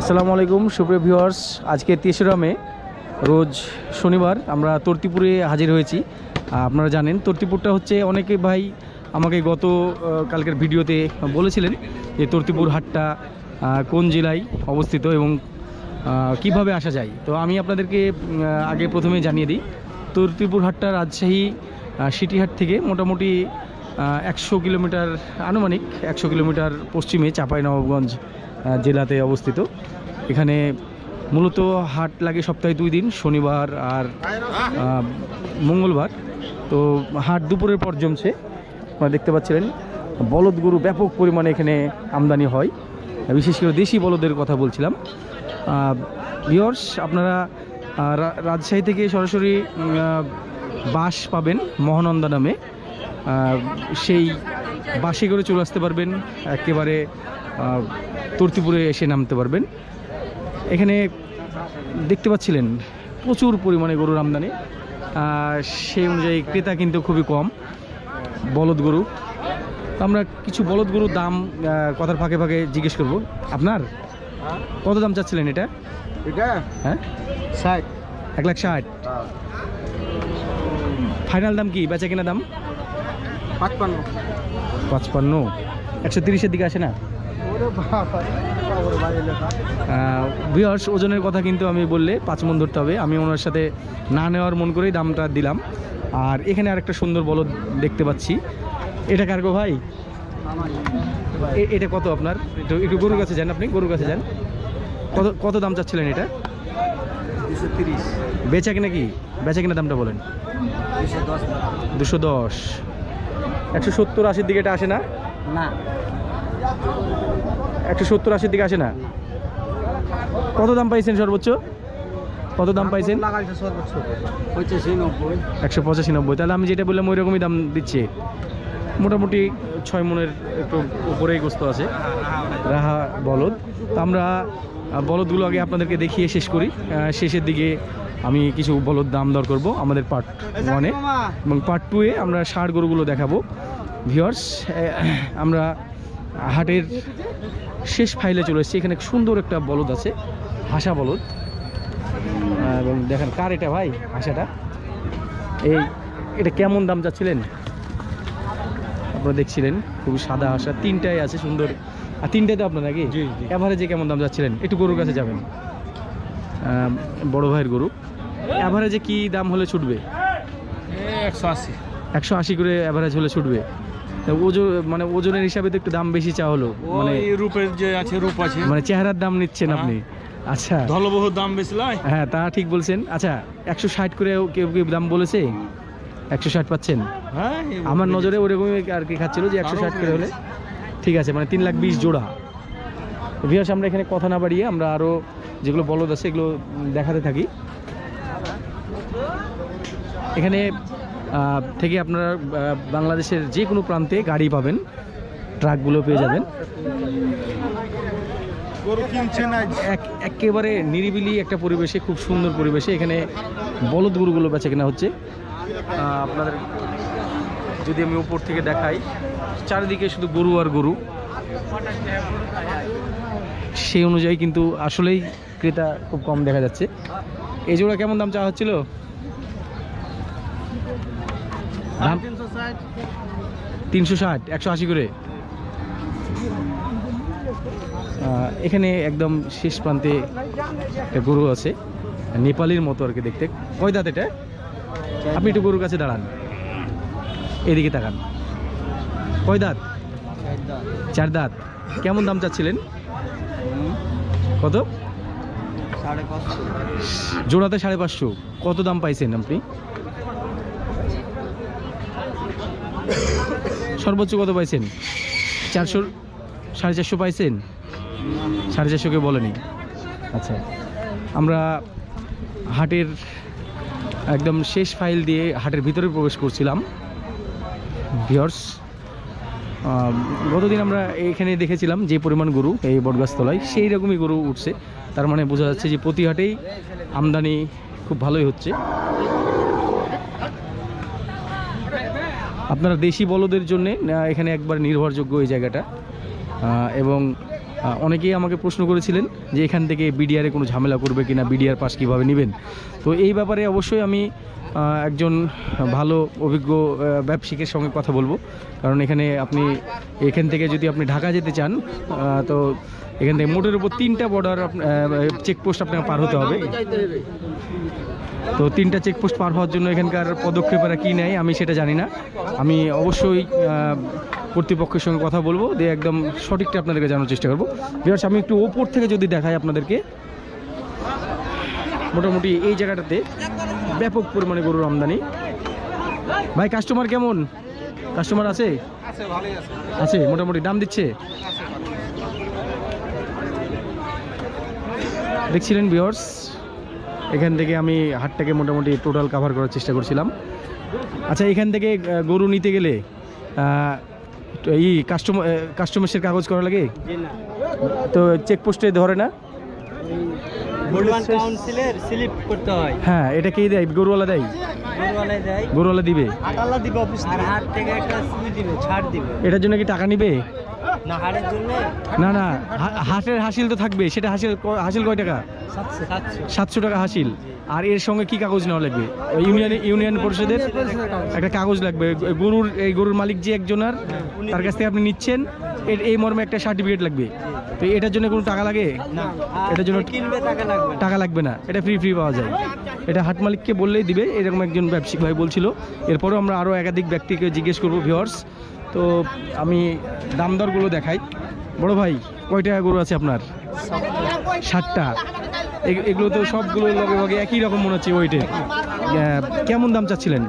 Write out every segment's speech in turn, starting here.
আসসালামু আলাইকুম, সুপ্রিয় ভিউয়ার্স। আজকে তেসরা মে রোজ শনিবার আমরা তর্তিপুরে হাজির হয়েছি। আপনারা জানেন, তর্তিপুরটা হচ্ছে অনেকে ভাই আমাকে গত কালকের ভিডিওতে বলেছিলেন যে তর্তিপুর হাটটা কোন জেলায় অবস্থিত এবং কীভাবে আসা যায়। তো আমি আপনাদেরকে আগে প্রথমে জানিয়ে দিই, তর্তিপুর হাটটা রাজশাহী সিটিহাট থেকে মোটামুটি একশো কিলোমিটার আনুমানিক, একশো কিলোমিটার পশ্চিমে চাঁপাইনবাবগঞ্জ জেলাতে অবস্থিত। এখানে মূলত হাট লাগে সপ্তাহে দুই দিন, শনিবার আর মঙ্গলবার। তো হাট দুপুরের পর জমছে। আপনারা দেখতে পাচ্ছিলেন, বলদ গরু ব্যাপক পরিমাণে এখানে আমদানি হয়। বিশেষ করে দেশি বলদের কথা বলছিলাম। ভিওর্স আপনারা রাজশাহী থেকে সরাসরি বাস পাবেন মহানন্দা নামে। সেই বাসে করে চলে আসতে পারবেন। একেবারে তর্তিপুরে এসে নামতে পারবেন। এখানে দেখতে পাচ্ছিলেন প্রচুর পরিমাণে গরুর আমদানি। সেই অনুযায়ী ক্রেতা কিন্তু খুবই কম বলদ গরু। তো আমরা কিছু বলদ গরুর দাম কথার ফাঁকে ফাঁকে জিজ্ঞেস করব। আপনার কত দাম চাচ্ছিলেন এটা? এটা? হ্যাঁ? ষাট। এক লাখ ষাট। ফাইনাল দাম কি? বেচা কেনা দাম? পাঁচপান্ন। পাঁচপান্ন। একশো তিরিশের দিকে আসে না? ভিওর্স ওজনের কথা কিন্তু আমি বললে পাঁচ মন ধরতে হবে। আমি ওনার সাথে না নেওয়ার মন করেই দামটা দিলাম। আর এখানে আরেকটা সুন্দর বলদ দেখতে পাচ্ছি। এটা কার্গো ভাই? এটা কত আপনার? একটু একটু গরুর কাছে যান আপনি গরুর কাছে যান। কত কত দাম চাচ্ছিলেন এটা? তিরিশ। বেচা কিনা কি? বেচা কিনা দামটা বলেন। দুশো দশ। দুশো দশ। একশো সত্তর আশির দিকে এটা আসে না? না। একশো সত্তর আশির দিকে আসে না? কত দাম পাইছেন সর্বোচ্চ? কত দাম পাইছেন? একশো পঁচাশি নব্বই। তাহলে আমি যেটা বললাম ওই রকমই দাম দিচ্ছি। মোটামুটি ছয় মনের একটু উপরেই গোস্ত আছে। রাহা বলদ। তো আমরা বলদগুলো আগে আপনাদেরকে দেখিয়ে শেষ করি। শেষের দিকে আমি কিছু বলদ দাম দর করব আমাদের পার্ট ওয়ানে এবং পার্ট টুয়ে আমরা ষাঁড় গরুগুলো দেখাবো। ভিওর্স আমরা হাটের শেষ ফাইলে চলে এসেছি। এখানে সুন্দর একটা বলদ আছে হাসা বলদ। এবং দেখেন কার এটা ভাই হাসাটা? এই এটা কেমন দাম যাচ্ছিলেন আপনারা দেখছিলেন খুবই সাদা হাসা তিনটাই আছে সুন্দর। আর তিনটাই তো আপনার নাকি। অ্যাভারেজে কেমন দাম যাচ্ছিলেন একটু গরুর কাছে যাবেন। বড় ভাইয়ের গরু। অ্যাভারেজে কি দাম হলে ছুটবে? একশো আশি। একশো আশি করে অ্যাভারেজ হলে ছুটবে। ওজন মানে ওজনের হিসাবে তো একটু দাম বেশি চা হলো। মানে রূপের যে আছে রূপ আছে। মানে চেহারার দাম নিচ্ছেন হ্যাঁ। আপনি। আচ্ছা। ধলবহ দাম বেশি হ্যাঁ তা ঠিক বলছেন। আচ্ছা একশো ষাট করে কেউ কেউ দাম বলেছে? একশো ষাট পাচ্ছেন? হ্যাঁ আমার নজরে ওরকমই আর কি খাচ্ছিল যে একশো ষাট করে হলে। ঠিক আছে মানে তিন লাখ বিশ জোড়া। ভিয়াস আমরা এখানে কথা না বাড়িয়ে আমরা আরও যেগুলো বলদ আছে এগুলো দেখাতে থাকি। এখানে থেকে আপনারা বাংলাদেশের যে কোনো প্রান্তে গাড়ি পাবেন ট্রাকগুলো পেয়ে যাবেন। একেবারে নিরিবিলি একটা পরিবেশে খুব সুন্দর পরিবেশে এখানে বলদ গরুগুলো বেচে কেনা হচ্ছে। আপনাদের যদি আমি উপর থেকে দেখাই চারিদিকে শুধু গরু আর গরু। সেই অনুযায়ী কিন্তু আসলেই ক্রেতা খুব কম দেখা যাচ্ছে। এই জোড়া কেমন দাম চাওয়া হচ্ছিল? দাম? তিনশো ষাট। একশো আশি করে? এখানে একদম শেষ প্রান্তে একটা গরু আছে নেপালির মতো আর কি দেখতে। কয় দাঁত এটা? আপনি একটু গরুর কাছে দাঁড়ান। এদিকে তাকান। কয় দাঁত? চার দাঁত। কেমন দাম চাচ্ছিলেন? কত? জোড়াতে সাড়ে পাঁচশো। কত দাম পাইছেন আপনি? সর্বোচ্চ কত পাইছেন? চারশো সাড়ে চারশো পাইছেন? সাড়ে চারশোকে বলেনি। আচ্ছা। আমরা হাটের একদম শেষ ফাইল দিয়ে হাটের ভিতরে প্রবেশ করছিলাম। ভিওর্স গতদিন আমরা এখানে দেখেছিলাম যে পরিমাণ গরু এই বটগাছতলায় সেই রকমই গরু উঠছে। তার মানে বোঝা যাচ্ছে যে প্রতি হাটেই আমদানি খুব ভালোই হচ্ছে। আপনারা দেশি বলদের জন্যে এখানে একবার নির্ভরযোগ্য এই জায়গাটা। এবং অনেকেই আমাকে প্রশ্ন করেছিলেন যে এখান থেকে বিডিআরে কোনো ঝামেলা করবে কি কিনা বিডিআর পাস কীভাবে নেবেন? তো এই ব্যাপারে অবশ্যই আমি একজন ভালো, অভিজ্ঞ ব্যবসায়িকের সঙ্গে কথা বলব। কারণ এখানে আপনি, এখান থেকে যদি আপনি ঢাকা যেতে চান তো এখান থেকে মোটের উপর তিনটা বর্ডার চেকপোস্ট আপনাকে পার হতে হবে। তো তিনটা চেকপোস্ট পার হওয়ার জন্য এখানকার পদক্ষেপেরা কী নেয় আমি সেটা জানি না। আমি অবশ্যই কর্তৃপক্ষের সঙ্গে কথা বলব দিয়ে একদম সঠিকটা আপনাদেরকে জানার চেষ্টা করব। বিহার আমি একটু ওপর থেকে যদি দেখাই আপনাদেরকে মোটামুটি এই জায়গাটাতে ব্যাপক পরিমাণে গরুর আমদানি। ভাই কাস্টমার কেমন? কাস্টমার আছে? আছে মোটামুটি দাম দিচ্ছে? দেখছিলেন বিয়ার্স এখান থেকে আমি হাটটাকে মোটামুটি টোটাল কভার করার চেষ্টা করছিলাম। আচ্ছা এখান থেকে গরু নিতে গেলে এই কাস্টমার কাস্টমার্সের কাগজ করা লাগে? তো চেকপোস্টে ধরে না? বর্তমান কাউন্সিলের স্লিপ করতে হয়। হ্যাঁ এটা কে দেয়? গরুওয়ালা দেয়? গরুওয়ালা দিবে? আটালা দিবে অফিস আর হাট থেকে একটা সুই দিবে ছাড় দিবে। এটার জন্য কি টাকা নিবে? না না না হা- হাটের হাসিল তো থাকবে সেটা হাসিল হাসিল কয় টাকা? সাতশো টাকা হাসিল। আর এর সঙ্গে কি কাগজ নেওয়া লাগবে? ইউনিয়ন ইউনিয়ন পরিষদের একটা কাগজ লাগবে। গরুর এই গরুর মালিক যে একজনের তার কাছ থেকে আপনি নিচ্ছেন। এই মর্মে একটা সার্টিফিকেট লাগবে। তো এটার জন্য কোনো টাকা লাগে? এটার জন্য টাকা লাগবে না। টাকা লাগবে না। এটা ফ্রি ফ্রি পাওয়া যায়। এটা হাট মালিককে বললেই দিবে। এরকম একজন ব্যবসায়িক ভাই বলছিল। এরপরেও আমরা আরও একাধিক ব্যক্তিকে জিজ্ঞেস করব ভিওর্স তো আমি দাম দরগুলো দেখাই। বড় ভাই কয় টাকা গরু আছে আপনার? ষাটটা। এগ- এগুলো তো সবগুলো লগে লগে একই রকম মনে হচ্ছে ওইটে কেমন দাম চাচ্ছিলেন?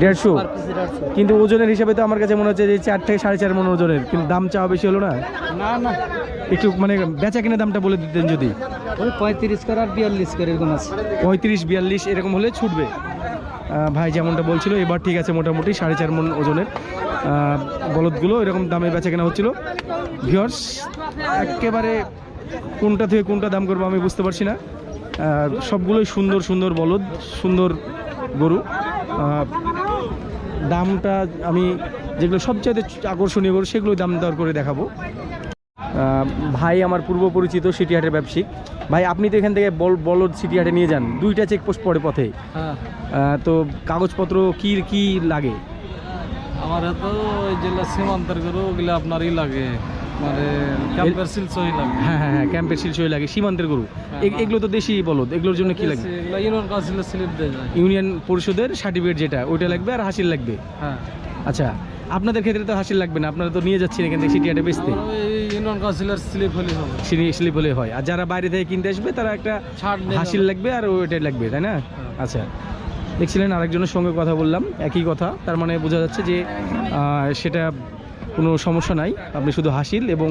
দেড়শো। কিন্তু ওজনের হিসাবে তো আমার কাছে মনে হচ্ছে যে চার থেকে সাড়ে চার মন ওজনের কিন্তু দাম চাওয়া বেশি হলো না? না না। একটু মানে বেচা কিনে দামটা বলে দিতেন যদি। ওই পঁয়ত্রিশ করে আর বিয়াল্লিশ করে এরকম আছে। পঁয়ত্রিশ বিয়াল্লিশ এরকম হলে ছুটবে। ভাই যেমনটা বলছিল, এবার ঠিক আছে মোটামুটি সাড়ে চার মন ওজনের বলদগুলো এরকম দামে বেচা কেনা হচ্ছিল। ভিওর্স একেবারে কোনটা থেকে কোনটা দাম করব আমি বুঝতে পারছি না। সবগুলোই সুন্দর সুন্দর বলদ, সুন্দর গরু। দামটা আমি যেগুলো সবচাইতে আকর্ষণীয় গরু, সেগুলোই দাম দর করে দেখাবো। ভাই আমার পূর্ব পরিচিত সিটিহাটের ব্যবসায়িক। ভাই আপনি তো এখান থেকে বল বলদ সিটিহাটে নিয়ে যান। দুইটা চেকপোস্ট পড়ে পথে। হ্যাঁ। তো কাগজপত্র কি কি লাগে? আমার তো জেলা সীমান্তের গরু ওগুলো আপনারই লাগে। মানে ক্যাম্পের লাগে। হ্যাঁ হ্যাঁ হ্যাঁ ক্যাম্পের লাগে। সীমান্তের গরু। এ- এগুলো তো দেশি বলদ। এগুলোর জন্য কি লাগে? ইউনিয়ন কাউন্সিলের স্লিপ দেয় ইউনিয়ন পরিষদের সার্টিফিকেট যেটা ওইটা লাগবে আর হাসিল লাগবে। হ্যাঁ। আচ্ছা আপনাদের ক্ষেত্রে তো হাসিল লাগবে না। আপনারা তো নিয়ে যাচ্ছেন এখান থেকে সিটিহাটে বেচতে। ইউনিয়ন কাউন্সিলের স্লিপ হলে হবে। স্লিপ হলে হয়। আর যারা বাইরে থেকে কিনতে আসবে তারা একটা হাসিল লাগবে আর ওইটাই লাগবে তাই না? আচ্ছা। দেখছিলেন আরেকজনের সঙ্গে কথা বললাম একই কথা। তার মানে বোঝা যাচ্ছে যে সেটা কোনো সমস্যা নাই। আপনি শুধু হাসিল এবং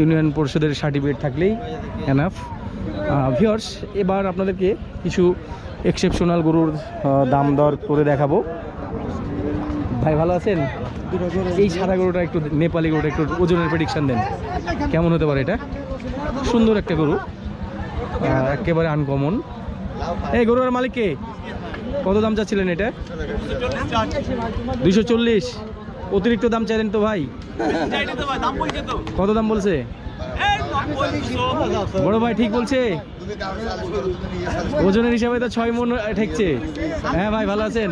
ইউনিয়ন পরিষদের সার্টিফিকেট থাকলেই এনাফ ভিওর্স এবার আপনাদেরকে কিছু এক্সেপশনাল গরুর দাম দর করে দেখাবো। ভাই ভালো আছেন? এই সাদা গরুটা একটু নেপালি গরুটা একটু ওজনের প্রেডিকশান দেন। কেমন হতে পারে এটা? সুন্দর একটা গরু। একেবারে আনকমন এই গরুর মালিক কে? কত দাম চাচ্ছিলেন এটা? দুইশো চল্লিশ। অতিরিক্ত দাম চাইলেন তো ভাই। কত দাম বলছে? বড় ভাই ঠিক বলছে? ওজনের হিসাবে তো ছয় মন ঠেকছে। হ্যাঁ ভাই ভালো আছেন?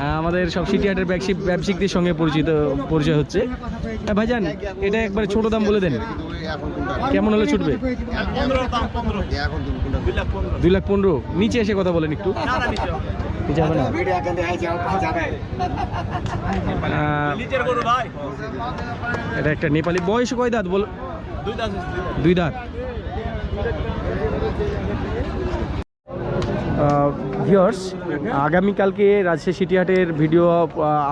হ্যাঁ, আমাদের সব সিটিহাটের ব্যবসায়িক ব্যবসায়িকদের সঙ্গে পরিচিত পরিচয় হচ্ছে। হ্যাঁ ভাইজান এটা একবারে ছোট দাম বলে দেন। কেমন হলে ছুটবে? দুই লাখ পনেরো। নিচে এসে কথা বলেন একটু। না। এটা একটা নেপালি। বয়স কয় দাঁত? বল দুই দাঁত ভিওর্স আগামীকালকে রাজশাহী সিটিহাটের ভিডিও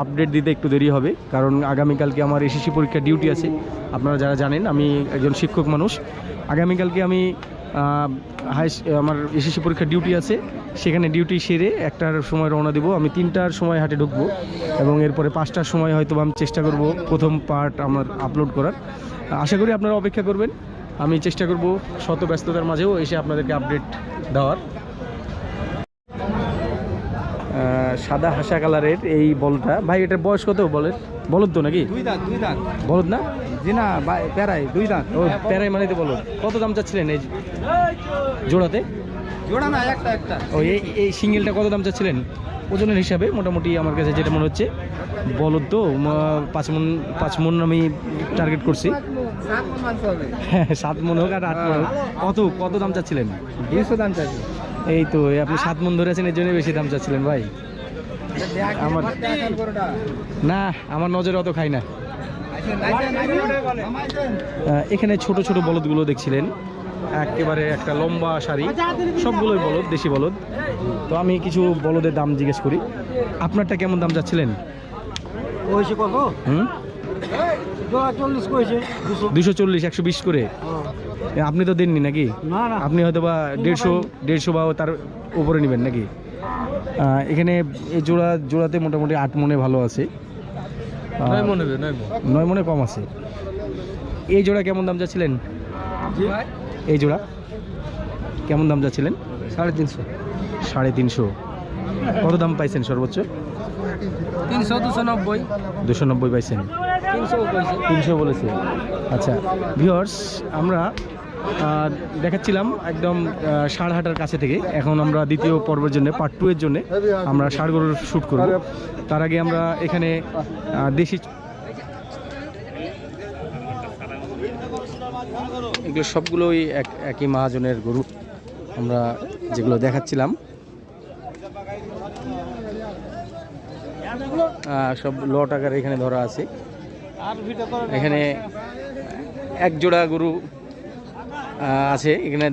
আপডেট দিতে একটু দেরি হবে কারণ আগামীকালকে আমার এসএসসি পরীক্ষার ডিউটি আছে। আপনারা যারা জানেন আমি একজন শিক্ষক মানুষ। আগামীকালকে আমি হাই আমার এসএসসি পরীক্ষার ডিউটি আছে। সেখানে ডিউটি সেরে একটার সময় রওনা দেবো। আমি তিনটার সময় হাটে ঢুকবো এবং এরপরে পাঁচটার সময় হয়তো আমি চেষ্টা করব প্রথম পার্ট আমার আপলোড করার। আশা করি আপনারা অপেক্ষা করবেন। আমি চেষ্টা করব শত ব্যস্ততার মাঝেও এসে আপনাদেরকে আপডেট দেওয়ার। সাদা হাসা কালারের এই বলটা। ভাই এটার বয়স কত বলেন? বলদ তো নাকি? দুই দাঁত দুই দাঁত। বলদ না? জি না প্যারাই দুই দাঁত। ও প্যারাই মানে তো বলদ। কত দাম চাচ্ছিলেন এই জোড়াতে? জোড়া না একটা একটা। ও এই এই সিঙ্গেলটা কত দাম চাচ্ছিলেন? ওজনের হিসাবে মোটামুটি আমার কাছে যেটা মনে হচ্ছে বলদ তো পাঁচ মন পাঁচ মন আমি টার্গেট করছি। সাত হ্যাঁ সাত মন হোক আর আট মন হোক। কত কত দাম চাচ্ছিলেন? দুইশো দাম চাইছি এই তো আপনি সাত মন ধরেছেন এর জন্য বেশি দাম চাচ্ছিলেন ভাই। আমার- না আমার নজরে অত খাই না। এখানে ছোট ছোট বলদগুলো দেখছিলেন। একেবারে একটা লম্বা শাড়ি। সবগুলোই বলদ দেশি বলদ। তো আমি কিছু বলদের দাম জিজ্ঞেস করি। আপনারটা কেমন দাম যাচ্ছিলেন হুম? দুশো চল্লিশ একশো বিশ করে? আপনি তো দেননি নাকি? না না। আপনি হয়তো বা দেড়শো দেড়শো বা তার উপরে নেবেন নাকি? এখানে এই জোড়া জোড়াতে মোটামুটি আট মনে ভালো আছে। মনে মনে। নয় মনে কম আছে। এই জোড়া কেমন দাম যাচ্ছিলেন এই জোড়া কেমন দাম যাচ্ছিলেন সাড়ে তিনশো। সাড়ে তিনশো। কত দাম পাইছেন সর্বোচ্চ? তিনশো দুশো নব্বই। দুশো নব্বই পাইছেন। তিনশো তিনশো বলেছে। আচ্ছা ভিওর্স আমরা দেখাচ্ছিলাম একদম ষাঁড়হাটার কাছে থেকে। এখন আমরা দ্বিতীয় পর্বের জন্য পার্ট টু এর জন্য আমরা ষাড় গরুর শ্যুট করব। তার আগে আমরা এখানে দেশি এগুলো সবগুলোই এক একই মহাজনের গরু। আমরা যেগুলো দেখাচ্ছিলাম সব লট আকারে এখানে ধরা আছে। এখানে এক জোড়া গরু আছে। এখানে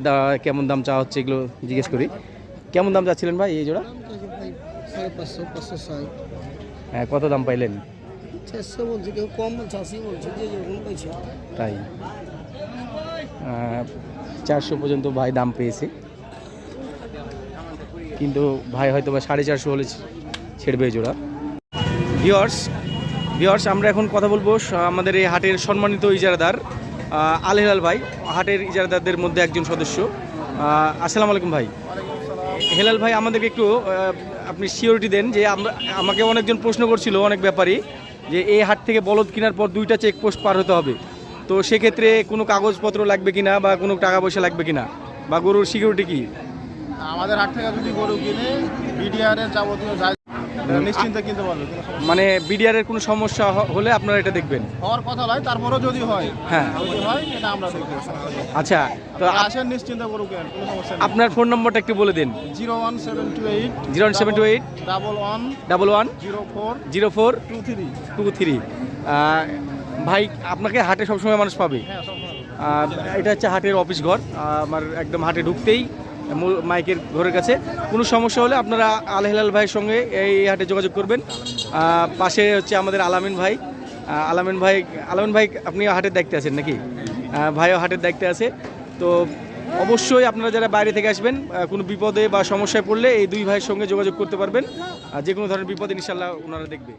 কেমন দাম চাওয়া হচ্ছে এগুলো জিজ্ঞেস করি। কেমন দাম চাচ্ছিলেন ভাই এই জোড়া? হ্যাঁ কত দাম পাইলেন? তাই। চারশো পর্যন্ত ভাই দাম পেয়েছে। কিন্তু ভাই হয়তো বা সাড়ে চারশো হলে ছেড়বে জোড়া। ভিওর্স ভিওর্স আমরা এখন কথা বলব আমাদের এই হাটের সম্মানিত ইজারাদার আল হেলাল ভাই। হাটের ইজারাদারদের মধ্যে একজন সদস্য। আসসালামু আলাইকুম ভাই। হেলাল ভাই, আমাদেরকে একটু আপনি সিওরিটি দেন যে আমরা, আমাকে অনেকজন প্রশ্ন করছিল অনেক ব্যাপারই, যে এই হাট থেকে বলদ কেনার পর দুইটা চেকপোস্ট পার হতে হবে। তো সেক্ষেত্রে কোনো কাগজপত্র লাগবে কিনা বা কোনো টাকা পয়সা লাগবে কিনা? বা গরুর সিকিউরিটি কি? আমাদের হাট থেকে যদি গরু কিনে বিডিআর এর যাবতীয় নিশ্চিন্তে কিনতে পারবে মানে বিডিআর এর কোনো সমস্যা হলে আপনারা এটা দেখবেন। হওয়ার কথা নয় তারপরেও যদি হয় হ্যাঁ। যদি হয় এটা আমরা দেখব। আচ্ছা তো আসেন নিশ্চিন্তে গরু কেন কোনো সমস্যা নেই। আপনার ফোন নম্বরটা একটু বলে দিন। Zero one seven two eight zero seven two eight. Double one double one. Zero four zero four. Two three. Two three. ভাই আপনাকে হাটে সবসময় মানুষ পাবে। হ্যাঁ এটা হচ্ছে হাটের অফিস ঘর। আমার একদম হাটে ঢুকতেই মাইকের ঘরের কাছে। কোনো সমস্যা হলে আপনারা আল হেলাল ভাইয়ের সঙ্গে এই হাটে যোগাযোগ করবেন। পাশে হচ্ছে আমাদের আলামিন ভাই। আলামিন ভাই আলামিন ভাই, আপনি হাটের দায়িত্বে আছেন নাকি? ভাইও হাটের দায়িত্বে আছে। তো অবশ্যই আপনারা যারা বাইরে থেকে আসবেন কোনো বিপদে বা সমস্যায় পড়লে এই দুই ভাইয়ের সঙ্গে যোগাযোগ করতে পারবেন। যে কোনো ধরনের বিপদে ইনশাল্লাহ ওনারা দেখবে।